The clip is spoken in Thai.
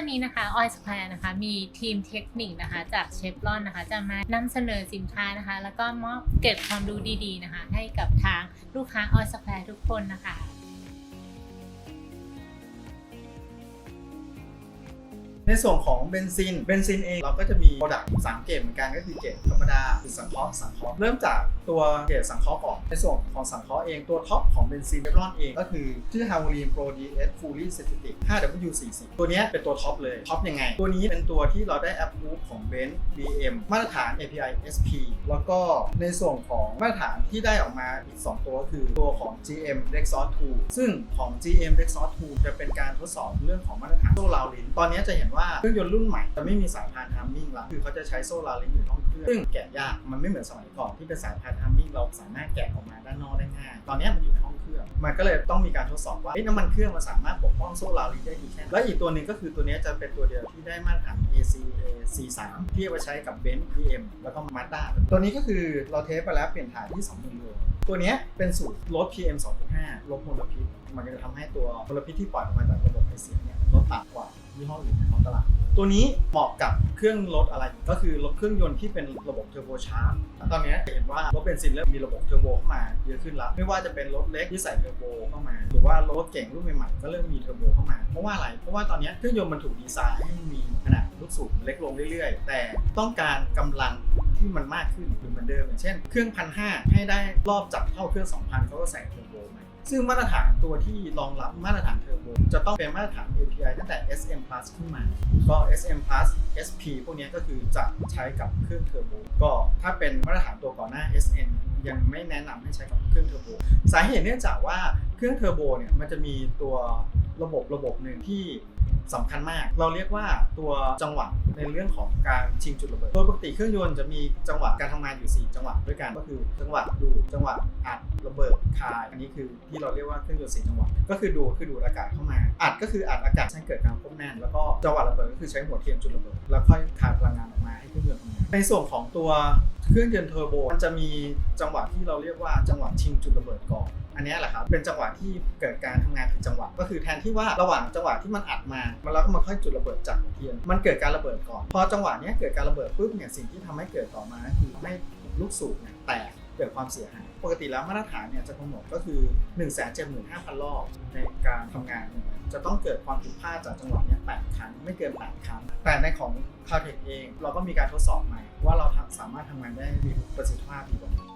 วันนี้นะคะออยสแควร์นะคะมีทีมเทคนิคนะคะจากเชฟรอนนะคะจะมานำเสนอสินค้านะคะ แล้วก็มอบเก็บความรู้ดีๆนะคะ ให้กับทางลูกค้าออยสแควร์ทุกคนนะคะในส่วนของเบนซิน เบนซินเองเราก็จะมีโปรดักต์สามเกรดเหมือนกันก็คือเกรดธรรมดาคือสังเคราะห์สังเคราะห์เริ่มจากตัวเกรดสังเคราะห์ก่อน ในส่วนของสังเคราะห์เองตัวท็อปของเบนซินเบรอนเองก็คือชื่อ h a r m o n i n Pro DS Fully Synthetic 5W40 ตัวนี้เป็นตัวท็อปเลยท็อปยังไง ตัวนี้เป็นตัวที่เราได้แอปพูฟของ b e n z BM มาตรฐาน API SP แล้วก็ในส่วนของมาตรฐานที่ได้ออกมาอีก 2 ตัวก็คือตัวของ GM Rexos 2 ซึ่งของ GM Rexos 2 จะเป็นการทดสอบเรื่องของมาตรฐานโซ่ราวลิ้นตอนนี้จะเห็นว่าเครื่องยนต์รุ่นใหม่จะไม่มีสายพานทัมมิ่งแล้วคือเขาจะใช้โซ่ราวลิ้นอยู่ในห้อง ซึ่งแกะยากมันไม่เหมือนสมัยก่อนที่เป็นสายพานทัมมิ่งเราสามารถแกะออกมาด้านนอกได้ง่ายตอนนี้มันอยู่ในห้องเครื่อง มันก็เลยต้องมีการทดสอบว่าเอ๊ะน้ำมันเครื่องมันสามารถปกป้องโซ่ราวลิ้นได้ดีแค่ไหนและอีกตัวหนึ่งก็คือตัวนี้จะเป็นตัวเดียวที่ได้มาตรฐาน ACA C3 ที่เอาไปใช้กับเบนซ์ P M แล้วก็มาด้าตัวนี้ก็คือเราเทสไปแล้วเปลี่ยนถ่ายที่20,000โล ตัวนี้เป็นสูตรลด PM 2.5 ลดมลพิษ มันก็จะทำให้ตัวมลพิษที่ปล่อยออกมาจากระบบไอเสียเนี่ยลดต่ำกว่ายี่ห้ออื่นในท้องตลาด ตัวนี้เหมาะกับเครื่องรถอะไร ก็คือรถเครื่องยนต์ที่เป็นระบบเทอร์โบชาร์จตอนนี้เห็นว่ารถเบนซินเริ่มมีระบบเทอร์โบเข้ามาเยอะขึ้นแล้ว ไม่ว่าจะเป็นรถเล็กที่ใส่เทอร์โบเข้ามา หรือว่ารถเก่งรุ่นใหม่ๆก็เริ่มมีเทอร์โบเข้ามา เพราะว่าอะไร เพราะว่าตอนนี้เครื่องยนต์มันถูกดีไซน์ให้มีขนาดลูกสูบเล็กลงเรื่อยๆ แต่ต้องการกำลัง ที่มันมากขึ้นหรือเหมือนเดิมอย่างเช่น เครื่องพันห้าให้ได้รอบจับเท่าเครื่อง 2,000เขาก็ใส่เทอร์โบมาซึ่งมาตรฐานตัวที่รองรับมาตรฐานเทอร์โบจะต้องเป็นมาตรฐาน API ตั้งแต่ SM Plus ขึ้นมา ก็ SM Plus SP พวกนี้ก็คือจะใช้กับเครื่องเทอร์โบก็ถ้าเป็นมาตรฐานตัวก่อนหน้า SN ยังไม่แนะนำให้ใช้กับเครื่องเทอร์โบ สาเหตุเนื่องจากว่าเครื่องเทอร์โบเนี่ยมันจะมีตัวระบบระบบหนึ่งที่ สำคัญมาก เราเรียกว่าตัวจังหวะในเรื่องของการชิงจุดระเบิด โดยปกติเครื่องยนต์จะมีจังหวะการทำงานอยู่ 4 จังหวะด้วยกันก็คือจังหวะดูดจังหวะอัดระเบิดคาย อันนี้คือที่เราเรียกว่าเครื่องยนต์4จังหวะก็คือดูดคือดูดอากาศเข้ามา อัดก็คืออัดอากาศให้เกิดการควบแน่น แล้วก็จังหวะระเบิดก็คือใช้หัวเทียนจุดระเบิดแล้วค่อยขาดพลังงานออกมาให้เครื่องยนต์ทำงานในส่วนของตัวเครื่องยนต์เทอร์โบมันจะมีจังหวะที่เราเรียกว่าจังหวะชิงจุดระเบิดก่อน อันนี้แหละครับเป็นจังหวะที่เกิดการทำงานผิดจังหวะก็คือแทนที่ว่าระหว่างจังหวะที่มันอัดมามันแล้วก็มาค่อยจุดระเบิดจากเทียน มันเกิดการระเบิดก่อน พอจังหวะนี้เกิดการระเบิดปุ๊บเนี่ยสิ่งที่ทำให้เกิดต่อมาคือทำให้ลูกสูบเนี่ยแตกเกิดความเสียหาย ปกติแล้วมาตรฐานเนี่ยจะกำหนดก็คือ 1 7 5 0 0 0 รอบในการทำงาน จะต้องเกิดความผิดพลาดจากจังหวะนี้8ครั้งไม่เกิน 8 ครั้ง แต่ในของ c a l t e c h เอง เราก็มีการทดสอบใหม่ว่าเราสามารถทำงานได้มีประสิทธิภาพดีกว่านี้